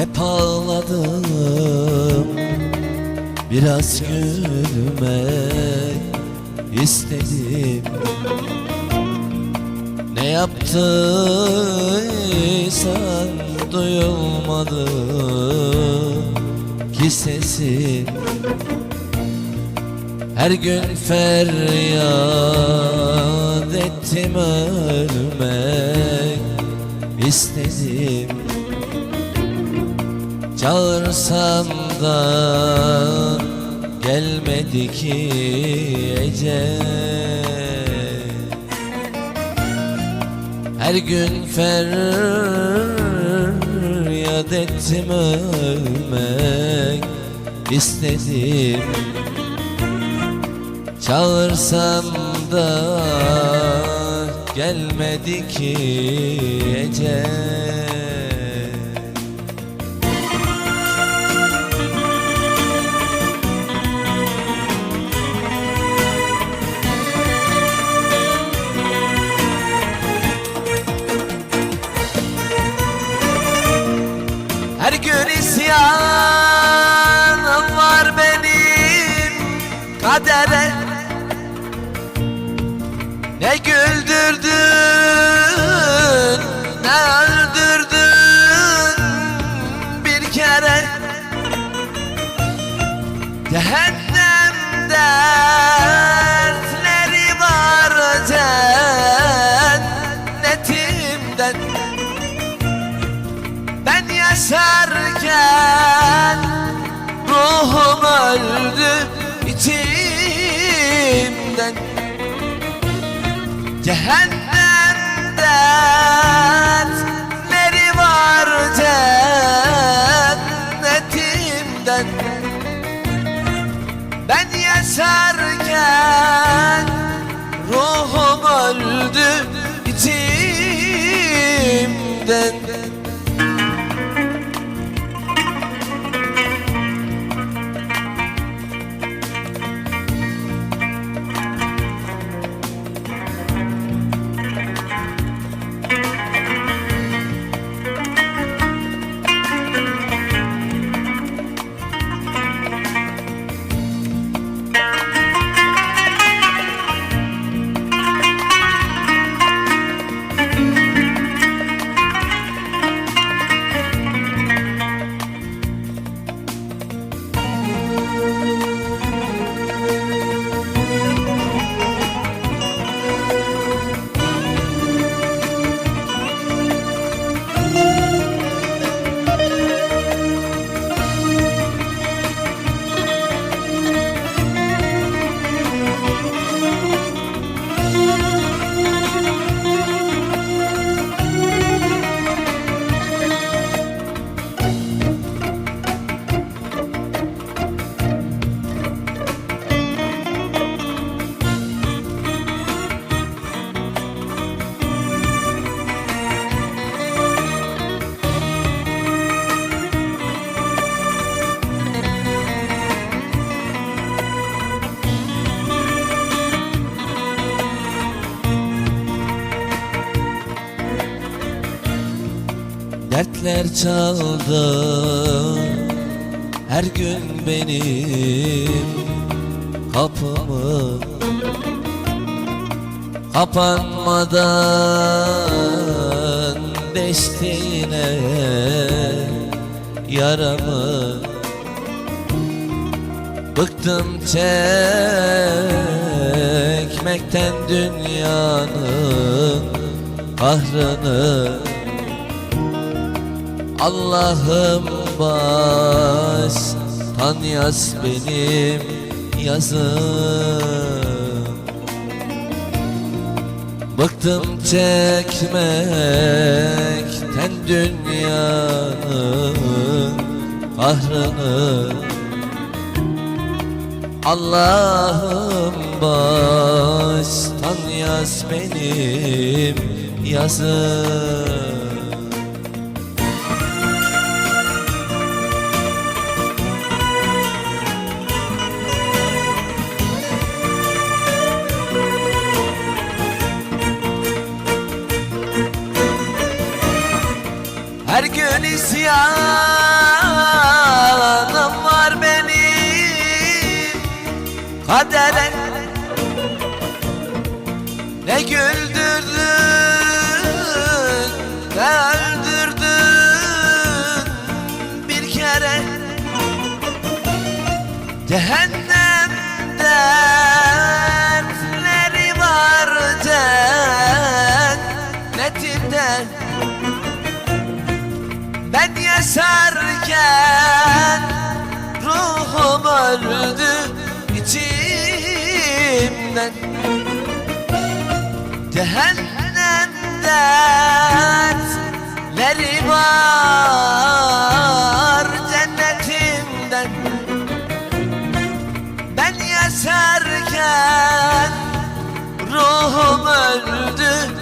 Hep ağladım. Biraz gülmek istedim. Ne yaptıysan duyulmadı ki sesin. Her gün feryat ettim ölmek istedim Çağırsam da gelmedi ki ecel Her gün feryat ettim ölmek istedim. Çağırsam da gelmedi ki ecel Her gün isyanım var benim kadere. Ne güldürdün ne öldürdün bir kere. Cehennem dertleri var cennetimden. Ben yaşarken öldü içimden. Cehennem dertleri var cennetimden. Ben yaşarken Dertler çaldı. Her gün benim kapımı Kapanmadan deşti yine yaramı. Bıktım çekmekten dünyanın kahrını Allah'ım baş tan yaz benim yazım. Bıktım çekmekten dünyanın kahrını Allah'ım baştan yaz benim yazım Kadere Ne güldürdün ne öldürdün bir kere? Cehennem dertleri var ben yaşarken ruhum öldü içimden Cehennem dertleri var cennetimden. Ben yaşarken ruhum öldü